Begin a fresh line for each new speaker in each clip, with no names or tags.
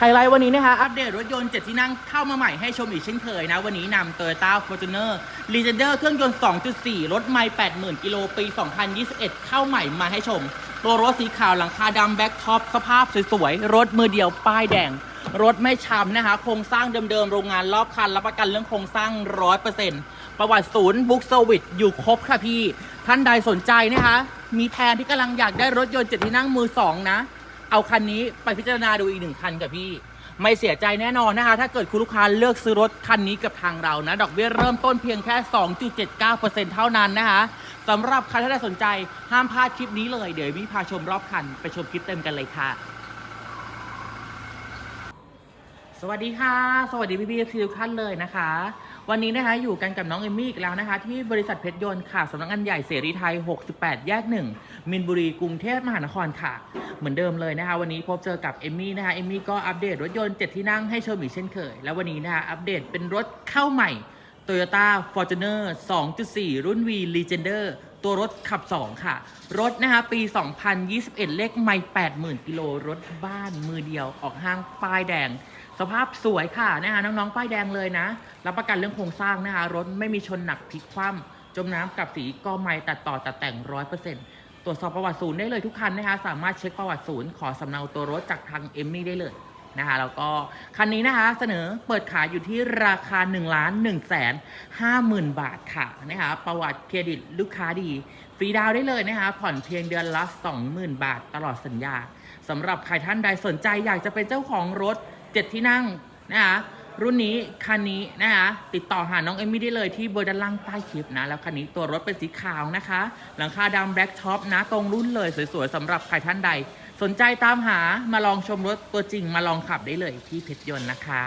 ไฮไลท์วันนี้นะคะ อัปเดตรถยนต์7ที่นั่งเข้ามาใหม่ให้ชมอีกเช่นเคยนะ วันนี้นำ Toyota Fortuner Legender เครื่องยนต์ 2.4 รถไม่ 80,000 กิโลปี 2021 เข้าใหม่มาให้ชม ตัวรถสีขาวหลังคาดำแบ็คท็อปสภาพสวยๆ รถมือเดียวป้ายแดง รถไม่ช้ำนะคะ โครงสร้างเดิมๆ โรงงานรอบคัน รับประกันเรื่องโครงสร้าง 100%ประวัติศูนย์บุ๊กเซวิสอยู่ครบค่ะพี่ ท่านใดสนใจนะคะ มีแพนที่กำลังอยากได้รถยนต์เจ็ดที่นั่งมือสองนะ เอาคันนี้ไปพิจารณาดูอีกหนึ่งคันกับพี่ ไม่เสียใจแน่นอนนะคะ ถ้าเกิดคุณลูกค้าเลือกซื้อรถคันนี้กับทางเรานะ ดอกเบี้ยเริ่มต้นเพียงแค่ 2.79%เท่านั้นนะคะสำหรับใครที่ได้สนใจห้ามพลาดคลิปนี้เลย เดี๋ยววิพาชมรอบคันไปชมคลิปเต็มกันเลยค่ะสวัสดีค่ะ สวัสดีพี่พี่ทุกท่านเลยนะคะ วันนี้นะคะอยู่กันกับน้องเอมมี่อีกแล้วนะคะ ที่บริษัทเพชรยนต์ค่ะสำนักงานใหญ่เสรีไทย 68 แยก 1 มินบุรีกรุงเทพมหานครค่ะ เหมือนเดิมเลยนะคะ วันนี้พบเจอกับเอมมี่นะคะเอมมี่ก็อัปเดตรถยนต์ 7 ที่นั่งให้ชมอีกเช่นเคย แล้ววันนี้นะคะอัปเดตเป็นรถเข้าใหม่ Toyota Fortuner 2.4 รุ่น V Legender ตัวรถขับ 2 ค่ะ รถนะคะปี 2021 เลขไม่80,000 กิโล รถบ้านมือเดียวออกห้างป้ายแดง สภาพสวยค่ะนะคะน้องๆป้ายแดงเลยนะ รับประกันเรื่องโครงสร้างนะคะรถไม่มีชนหนักพลิกคว่ำจมน้ำกับสีก็ไม่ตัดต่อตัดแต่งร้อยเปอร์เซ็นต์ตรวจสอบประวัติศูนย์ได้เลยทุกคันนะคะสามารถเช็คประวัติศูนย์ขอสำเนาตัวรถจากทางเอมมี่ได้เลยนะคะแล้วก็คันนี้นะคะเสนอเปิดขายอยู่ที่ราคา1นึ่งล้านหนึ่งแสนห้าหมื่นบาทค่ะนะคะประวัติเครดิตลูกค้าดี ฟรีดาวได้เลยนะคะผ่อนเพียงเดือนละ 20,000 บาทตลอดสัญญาสำหรับใครท่านใดสนใจอยากจะเป็นเจ้าของรถ 7ที่นั่งนะคะรุ่นนี้คันนี้นะคะติดต่อหาน้องเอมมี่ได้เลยที่เบอร์ด้านล่างใต้คลิปนะ แล้วคันนี้ตัวรถเป็นสีขาวนะคะ หลังคาดำแบล็กท็อปนะ ตรงรุ่นเลยสวยๆสำหรับใครท่านใด สนใจตามหามาลองชมรถตัวจริงมาลองขับได้เลยที่เพชรยนต์นะคะ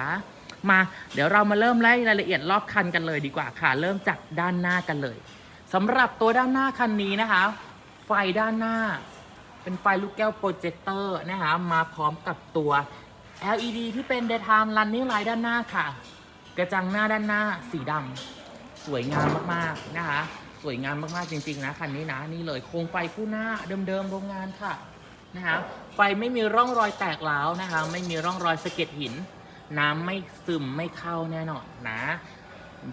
มาเดี๋ยวเรามาเริ่มไล่รายละเอียดรอบคันกันเลยดีกว่าค่ะ เริ่มจากด้านหน้ากันเลยสำหรับตัวด้านหน้าคันนี้นะคะ ไฟด้านหน้า เป็นไฟลูกแก้วโปรเจคเตอร์นะคะมาพร้อมกับตัว LED ที่เป็น daytime running light ด้านหน้าค่ะ กระจังหน้าด้านหน้าสีดำสวยงามมากๆนะคะ สวยงามมากๆจริง ๆ นะคันนี้นะนี่เลยโครงไฟคู่หน้าเดิมๆโรงงานค่ะนะคะไฟไม่มีร่องรอยแตกร้าวนะคะ ไม่มีร่องรอยสะเก็ดหิน น้ำไม่ซึมไม่เข้าแน่นอนนะ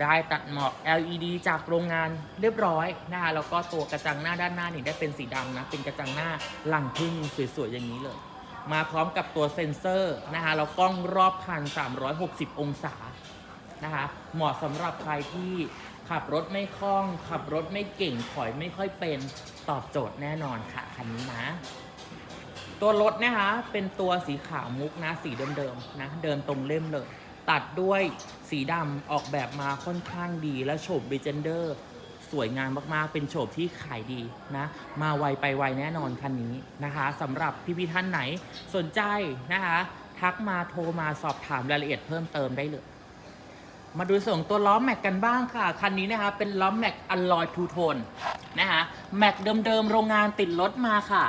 ได้ตัดหมอก LED จากโรงงานเรียบร้อยนะคะแล้วก็ตัวกระจังหน้าด้านหน้านี่ได้เป็นสีดำนะ เป็นกระจังหน้าหลังพึ่งสวยๆอย่างนี้เลย มาพร้อมกับตัวเซ็นเซอร์นะคะแล้วกล้องรอบคัน 360 องศานะคะเหมาะสำหรับใครที่ขับรถไม่คล่อง ขับรถไม่เก่งถอยไม่ค่อยเป็นตอบโจทย์แน่นอนค่ะคันนี้นะตัวรถนะคะเป็นตัวสีขาวมุกนะสีเดิมๆนะเดินตรงเล่มเลย ตัดด้วยสีดำออกแบบมาค่อนข้างดีและโฉบ b ิเจนเดอร์ สวยงามมากๆ เป็นโฉบที่ขายดีนะ มาไวไปไวแน่นอนคันนี้นะคะสำหรับพี่ๆท่านไหนสนใจนะคะ ทักมาโทรมาสอบถามรายละเอียดเพิ่มเติมได้เลยมาดูส่วนของตัวล้อแม็กกันบ้างค่ะ คันนี้นะคะเป็นล้อแม็กอลลอยทูโทนนะคะแม็กเดิมๆโรงงานติดรถมาค่ะ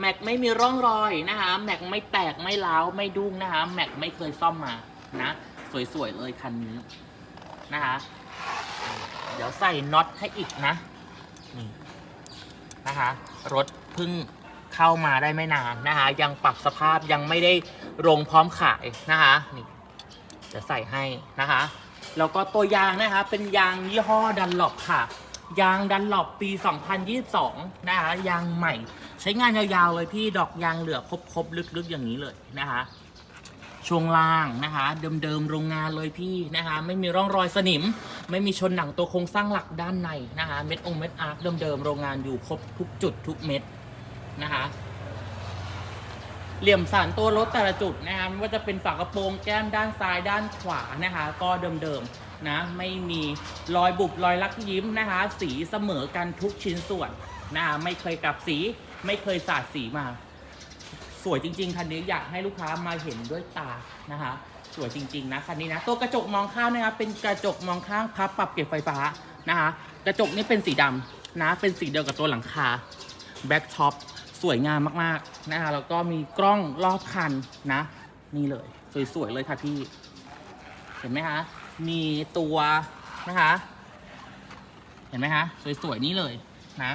แม็กไม่มีร่องรอยนะคะแม็กไม่แตกไม่ร้าวไม่ดุ้งนะคะแม็กไม่เคยซ่อมมานะ สวยๆเลยคันนี้นะคะ เดี๋ยวใส่น็อตให้อีกนะ นี่นะคะ รถเพิ่งเข้ามาได้ไม่นานนะคะ ยังปรับสภาพยังไม่ได้ลงพร้อมขายนะคะ นี่จะใส่ให้นะคะ แล้วก็ตัวยางนะคะ เป็นยางยี่ห้อดันหลบค่ะ ยางดันหลบปี 2022 นะคะ ยางใหม่ ใช้งานยาวๆเลยพี่ ดอกยางเหลือครบๆ ลึกๆ อย่างนี้เลยนะคะ ช่วงล่างนะคะ เดิมๆโรงงานเลยพี่นะคะ ไม่มีร่องรอยสนิม ไม่มีชนหนังตัวโครงสร้างหลักด้านในนะคะ เม็ดองเม็ดอาร์คเดิมๆโรงงานอยู่ครบทุกจุดทุกเม็ดนะคะ เหลี่ยมสันตัวรถแต่ละจุดนะคะไม่ว่าจะเป็นฝากระโปรงแก้มด้านซ้ายด้านขวานะคะ ก็เดิมๆนะไม่มีรอยบุบรอยลักยิ้มนะคะ สีเสมอกันทุกชิ้นส่วนนะคะไม่เคยกลับสีไม่เคยสาดสีมา สวยจริงๆคันนี้อยากให้ลูกค้ามาเห็นด้วยตานะคะ สวยจริง ๆ นะคันนี้นะตัวกระจกมองข้างนะครับเป็นกระจกมองข้างพับปรับเก็บไฟฟ้านะคะ กระจกนี่เป็นสีดำนะ เป็นสีเดียวกับตัวหลังคาแบ็กท็อปสวยงามมากๆนะคะแล้วก็มีกล้องรอบคันนะ นี่เลย สวยๆเลยค่ะพี่ เห็นไหมคะมีตัวนะคะ เห็นไหมคะสวยๆนี่เลยนะ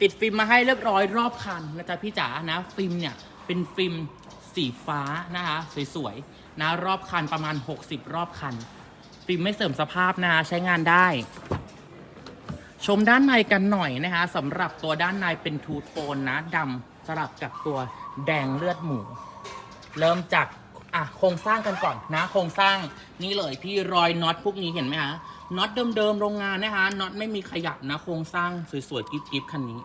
ติดฟิล์มมาให้เรียบร้อยรอบคันนะจ๊ะพี่จ๋านะฟิล์มเนี่ย เป็นฟิล์มสีฟ้านะคะ สวยๆนะรอบคันประมาณ 60 รอบคัน ฟิล์มไม่เสริมสภาพนะใช้งานได้ ชมด้านในกันหน่อยนะคะสำหรับตัวด้านในเป็นทูโทนนะดำสลับกับตัวแดงเลือดหมู เริ่มจากอะโครงสร้างกันก่อนนะโครงสร้างนี่เลยพี่รอยน็อตพวกนี้เห็นไหมฮะน็อตเดิมๆโรงงานนะคะน็อตไม่มีขยับนะ โครงสร้างสวยๆกิ๊บๆคันนี้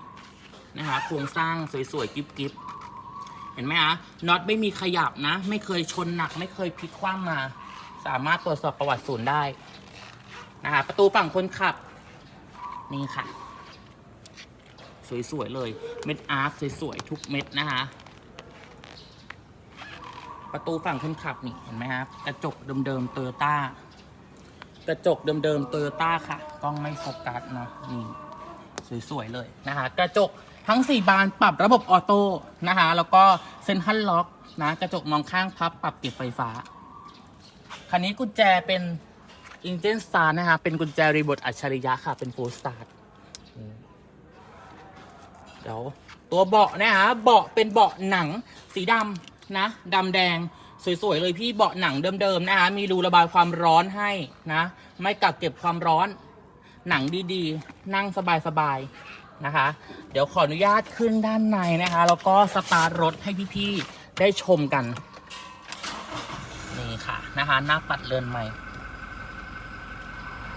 นะคะโครงสร้างสวยๆกิ๊บๆ เห็นไหมฮะน็อตไม่มีขยับนะ ไม่เคยชนหนัก ไม่เคยพลิกคว่ำมา สามารถตรวจสอบประวัติศูนย์ได้นะคะประตูฝั่งคนขับ นี่ค่ะ สวยๆเลย เม็ดอาร์คสวยๆทุกเม็ดนะคะประตูฝั่งคนขับนี่เห็นไหมครับกระจกเดิมๆเตอร์ต้ากระจกเดิมๆเตอร์ต้าค่ะกล้องไม่โฟกัสเนาะนี่สวยๆเลยนะคะกระจก ทั้ง 4 บานปรับระบบออโต้นะคะ แล้วก็เซ็นทรัลล็อกนะกระจกมองข้างพับปรับเก็บไฟฟ้า คันนี้กุญแจเป็นอินเจนสตาร์นะคะ เป็นกุญแจรีโมทอัจฉริยะค่ะ เป็นโฟูลสตาร์เดี๋ยวตัวเบาะนะคะเบาะเป็นเบาะหนังสีดำนะดำแดงสวยๆเลยพี่เบาะหนังเดิมๆนะคะมีรูระบายความร้อนให้นะ ไม่กักเก็บความร้อน หนังดีๆ นั่งสบายๆ นะคะ เดี๋ยวขออนุญาตขึ้นด้านในนะคะ แล้วก็สตาร์ทรถให้พี่ๆได้ชมกัน นี่ค่ะนะคะ หน้าปัดเรือนไม้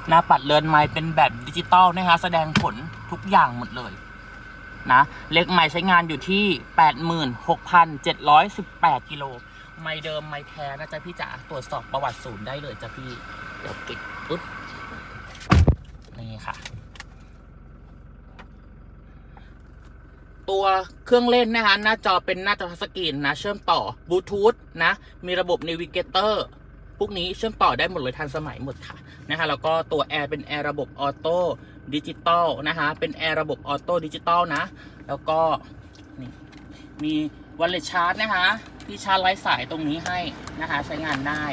หน้าปัดเรือนไม้เป็นแบบดิจิตอลนะคะ แสดงผลทุกอย่างหมดเลยนะเล็กไม้ใช้งานอยู่ที่ 86,718 กิโล ไม้เดิมไม้แท้นะจ๊ะพี่จ๋าตรวจสอบประวัติศูนย์ได้เลยจ้ะพี่เดี๋ยวปิดปุ๊บนี่ค่ะ ตัวเครื่องเล่นนะคะหน้าจอเป็นหน้าจอทัชสกรีนนะ เชื่อมต่อบลูทูธนะ มีระบบ n นวิเกเตอร์พวกนี้เชื่อมต่อได้หมดเลยทันสมัยหมดค่ะนะคะแล้วก็ตัวแอร์เป็นแอร์ระบบออโต้ดิจิตอลนะคะเป็นแอร์ระบบออโต้ดิจิตอลนะ แล้วก็นี่มีวัลเลชาร์จนะคะที่ชาร์จไร้สายตรงนี้ให้นะคะใช้งานได้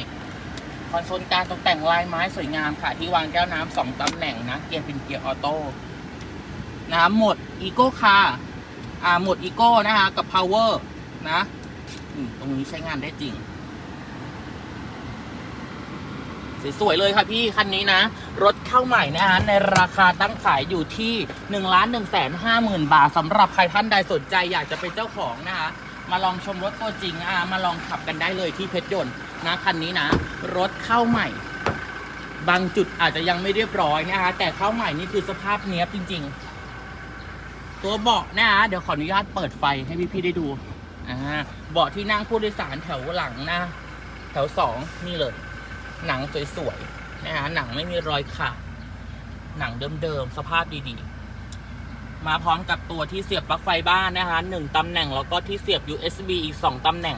คอนโซลการตกแต่งลายไม้สวยงามค่ะ ที่วางแก้วน้ำสองตำแหน่งนะ เกียร์เป็นเกียร์ออโต้นะโหมดอีโก้คาร์ อ่าหมดอีโก้นะคะ กับ power นะตรงนี้ใช้งานได้จริง สวยๆเลยค่ะพี่ คันนี้นะ รถเข้าใหม่นะฮะในราคาตั้งขายอยู่ที่1นึ่งล้านหนึ่งแสนห้าหมื่นบาทสำหรับใครท่านใดสนใจอยากจะเป็นเจ้าของนะคะมาลองชมรถตัวจริงอะมาลองขับกันได้เลยที่เพชรยนต์นะคันนี้นะ รถเข้าใหม่ บางจุดอาจจะยังไม่เรียบร้อยนะคะแต่เข้าใหม่นี่คือสภาพเนี้ยบจริง ๆ ตัวเบาะนะฮะเดี๋ยวขออนุญาตเปิดไฟให้พี่ๆได้ดูอ่าเบาะที่นั่งผู้โดยสารแถวหลังนะแถวสองนี่เลย หนังสวยๆนะฮะหนังไม่มีรอยขาดหนังเดิมๆสภาพดีๆ มาพร้อมกับตัวที่เสียบปลั๊กไฟบ้านนะคะหนึ่งตำแหน่งแล้วก็ที่เสียบ USB อีกสองตำแหน่ง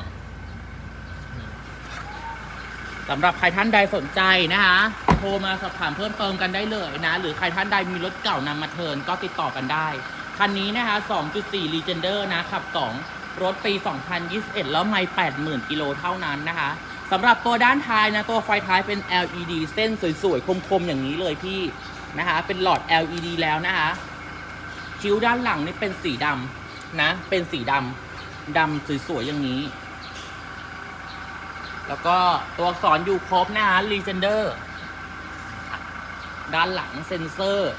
สำหรับใครท่านใดสนใจนะคะโทรมาสอบถามเพิ่มเติมกันได้เลยนะ หรือใครท่านใดมีรถเก่านำมาเทินก็ติดต่อกันได้ คันนี้นะคะ 2.4 Legender นะขับ 2 รถปี 2021 แล้วไม่80,000 กิโลเท่านั้นนะคะสำหรับตัวด้านท้ายนะ ตัวไฟท้ายเป็น LED เส้นสวยๆ คมๆ อย่างนี้เลยพี่นะคะ เป็นหลอด LED แล้วนะคะ คิ้วด้านหลังนี่เป็นสีดำนะ เป็นสีดำดำสวยๆ อย่างนี้ แล้วก็ตัวอักษรอยู่ครบนะคะ Legender ด้านหลังเซ็นเซอร์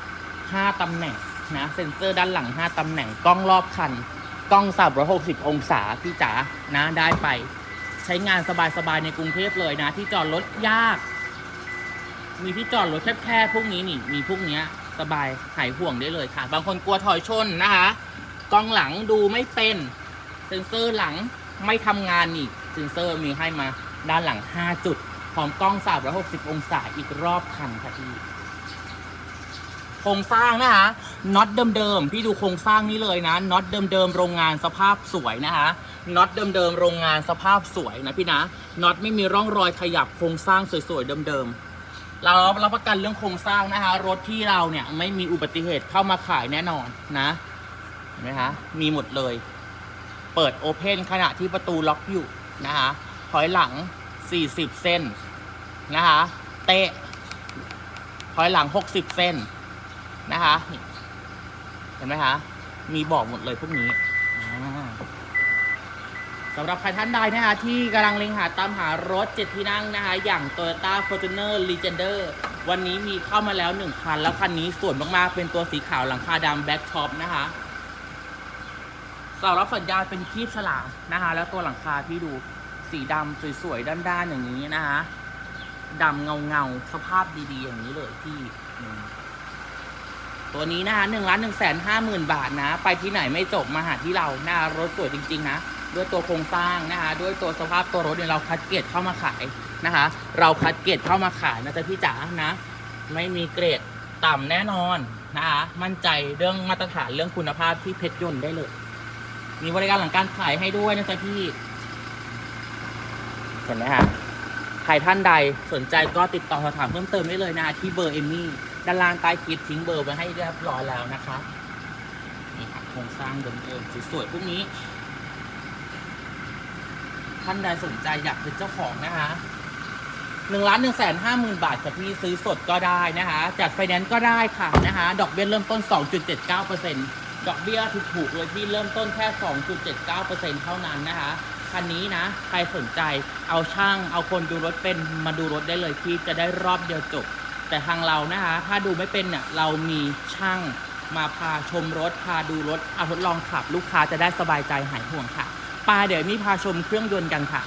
5ตำแหน่ง นะเซ็นเซอร์ด้านหลัง 5ตำแหน่งกล้องรอบคัน กล้อง 360 องศาพี่จ๋านะได้ไป ใช้งานสบายๆในกรุงเทพเลยนะ ที่จอดรถยาก มีที่จอดรถแคบๆพวกนี้นี่มีพวกเนี้ยสบายหายห่วงได้เลยค่ะ บางคนกลัวถอยชนนะคะกล้องหลังดูไม่เป็นเซ็นเซอร์หลังไม่ทำงานนี่เซ็นเซอร์มีให้มาด้านหลัง 5 จุดพร้อมกล้อง 360 องศาอีกรอบคันค่ะพี่ ครงสร้างนะคะน็อตเดิมๆพี่ดูโครงสร้างนี้เลยนะน็อตเดิมๆโรงงานสภาพสวยนะคะน็อตเดิมๆโรงงานสภาพสวยนะพี่นะน็อตไม่มีร่องรอยขยับโครงสร้างสวยๆเดิมๆเรารับประกันเรื่องโครงสร้างนะคะรถที่เราเนี่ยไม่มีอุบัติเหตุเข้ามาขายแน่นอนนะเห็นไหมคะมีหมดเลย เปิดโอเพนขณะที่ประตูล็อกอยู่นะคะถอยหลัง 40 เส้นนะคะเตะถอยหลัง 60 เส้น นะคะ เห็นไหมคะ มีบอกหมดเลยพวกนี้สำหรับใครท่านใดนะคะที่กำลังเล็งหาตามหารถเจ็ดที่นั่งนะคะ อย่าง Toyota Fortuner Legender วันนี้มีเข้ามาแล้ว 1 คัน แล้วคันนี้สวยมากๆ เป็นตัวสีขาวหลังคาดำแบ็คท็อปนะคะเสารับสัญญาณเป็นคีบฉลามนะคะ แล้วตัวหลังคาที่ดูสีดำสวยๆ ด้านๆ อย่างนี้นะคะดำเงาๆ สภาพดีๆ อย่างนี้เลยพี่ ตัวนี้นะคะหนึ่งล้านหนึ่งแสนห้าหมื่นบาทนะ ไปที่ไหนไม่จบมาหาที่เราหน้ารถสวยจริงๆนะด้วยตัวโครงสร้างนะคะ ด้วยตัวสภาพตัวรถเนี่ยเราคัดเกรดเข้ามาขายนะคะ เราคัดเกรดเข้ามาขายนะจ๊ะพี่จ๋านะ ไม่มีเกรดต่ำแน่นอนนะคะ มั่นใจเรื่องมาตรฐานเรื่องคุณภาพที่เพชรยนต์ได้เลย มีบริการหลังการขายให้ด้วยนะจ๊ะพี่เห็นไหมคะใครท่านใดสนใจก็ติดต่อสอบถามเพิ่มเติมได้เลยนะที่เบอร์เอมี่ ด้านล่างใต้คลิปทิ้งเบอร์ไว้ให้เรียบร้อยแล้วนะคะนี่ค่ะโครงสร้างเดิมๆสวยๆพวกนี้ ท่านใดสนใจอยากเป็นเจ้าของนะคะหนึ่งล้านหนึ่งแสนห้าหมื่นบาทค่ะพี่ซื้อสดก็ได้นะคะ จัดไฟแนนซ์ก็ได้ค่ะนะคะ ดอกเบี้ยเริ่มต้น 2.79%ดอกเบี้ยถูกๆเลยพี่เริ่มต้นแค่ 2.79%เท่านั้นนะคะคันนี้นะ ใครสนใจเอาช่างเอาคนดูรถเป็นมาดูรถได้เลยพี่จะได้รอบเดียวจบ แต่ทางเรานะคะ ถ้าดูไม่เป็นเนี่ยเรามีช่างมาพาชมรถ พาดูรถ เอาทดลองขับ ลูกค้าจะได้สบายใจหายห่วงค่ะปาเดี๋ยวมีพาชมเครื่องยนต์กันค่ะ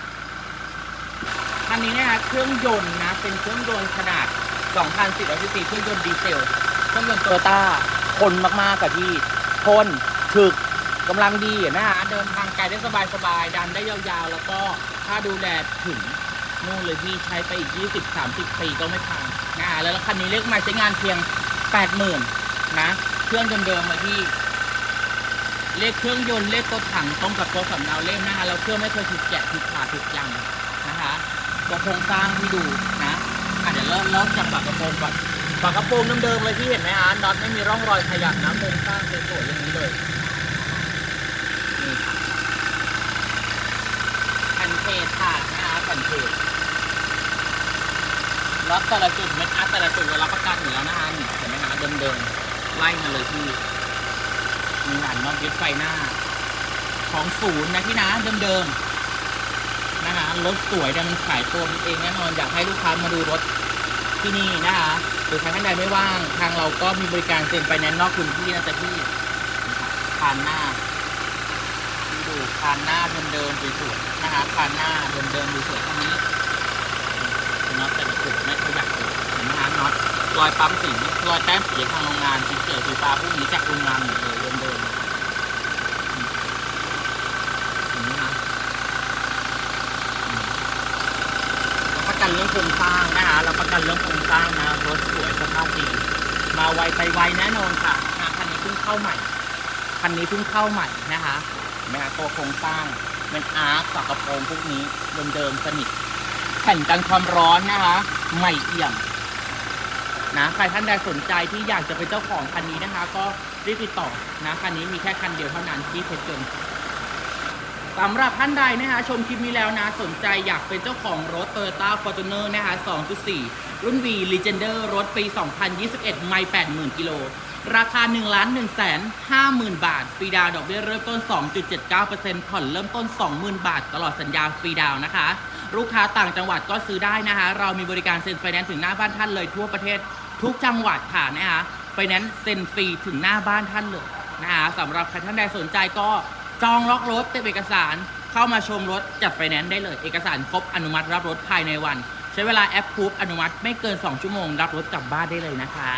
คันนี้นะคะเครื่องยนต์นะ เป็นเครื่องยนต์ขนาด 2,400ซีซีเครื่องยนต์ดีเซล เครื่องยนต์โตโยต้าทนมากๆกับพี่ทนถึกกำลังดีนะคะเดินทางไกลได้สบายๆ ดันได้ยาวๆ แล้วก็ถ้าดูแลถึงนู่นเลยพี่ใช้ไปอีก 20-30 ปีก็ไม่พัง นะคะแล้วคันนี้เรียกมาใช้งานเพียง80,000นะ เครื่องเดิมๆเลยพี่ เลขเครื่องยนต์เลขตัวถังตรงกับตัวสำเนาเล่มนะคะแล้วเครื่องไม่เคยถูกแกะถูกขาดถูกยังนะคะตัวโครงสร้างที่ดูนะอาจจะเริ่มเริ่มจากฝากระโปรงก่อนฝากระโปรงเดิมๆเลยที่เห็นไหมคะน็อตไม่มีร่องรอยขยับนะโครงสร้างสวยๆอย่างนี้เลยค่ะแผ่นเพจขาดนะคะแผ่นเพจ ล็อตแต่ละจุดเม็ดอาร์ตแต่ละจุดเรารับประกันอยู่แล้วนะคะนี่เห็นไหมคะเดิมๆไล่มาเลยที่มีหลานนอตยึดไฟหน้า ของศูนย์นะพี่นะเดิมๆนะคะรถสวยแต่มันขายตัวมันเองแน่นอนอยากให้ลูกค้ามาดูรถที่นี่นะคะหรือใครท่านใดไม่ว่าง ทางเราก็มีบริการเซ็นไฟแนนนอกพื้นที่นะจ๊ะพี่คานหน้าดูคานหน้าเดิมๆสวยๆนะคะคานหน้าเดิมๆสวยๆตรงนี้น็อตแต่ละจุดไม่ขยับเลยเห็นไหมคะน็อต รอยปั๊มสีรอยแต้มสีทางโรงงานสีเขียวสีฟ้าพวกนี้จากโรงงานหมดเลยเดิมๆเห็นไหมคะอืมรับประกันเรื่องโครงสร้างนะคะเรับประกันเรื่องโครงสร้างนะรถสวยสภาพดีมาไวไปไวแน่นอนค่ะคันนี้เพิ่งเข้าใหม่คันนี้เพิ่งเข้าใหม่นะคะเห็นไหมคะตัวโครงสร้างเป็นอาร์คฝากระโปรงพวกนี้เดิมๆสนิทแผ่นกันความร้อนนะคะ ใหม่เอี่ยม นะใครท่านใดสนใจที่อยากจะเป็นเจ้าของคันนี้นะคะ ก็รีบติดต่อนะคันนี้มีแค่คันเดียวเท่านั้นที่เพชรยนต์สำหรับท่านใดนะคะชมคลิปนี้แล้วนะ สนใจอยากเป็นเจ้าของรถ Toyota Fortuner นะคะ 2.4 รุ่น V Legender รถปี 2021 ไม่ 80,000 กิโล ราคา 1 1 5 0 0 0 0 บาท ฟรีดาวดอกเบี้ยเริ่มต้น 2.79%ผ่อนเริ่มต้น 20,000 บาท ตลอดสัญญาฟรีดาวนะคะ ลูกค้าต่างจังหวัดก็ซื้อได้นะคะ เรามีบริการเซ็นไฟแนนซ์ถึงหน้าบ้านท่านเลยทั่วประเทศ ทุกจังหวัดค่ะนะคะไฟแนนซ์เซ็นฟรีถึงหน้าบ้านท่านเลยนะคะสำหรับใครท่านใดสนใจก็จองล็อกรถเต็มเอกสารเข้ามาชมรถจับไฟแนนซ์ได้เลย เอกสารครบอนุมัติรับรถภายในวัน ใช้เวลาแอปพูฟอนุมัติไม่เกิน 2 ชั่วโมง รับรถกลับบ้านได้เลยนะคะ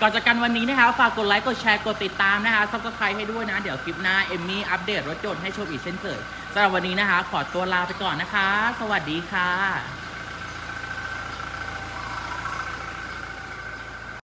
ก่อนจากกันวันนี้นะคะฝากกดไลค์กดแชร์กดติดตามนะคะซับสไครต์ให้ด้วยนะ เดี๋ยวคลิปหน้า เอมมี่อัปเดตรถยนต์ให้ชมอีกเช่นเคยสำหรับวันนี้นะคะ ขอตัวลาไปก่อนนะคะ สวัสดีค่ะ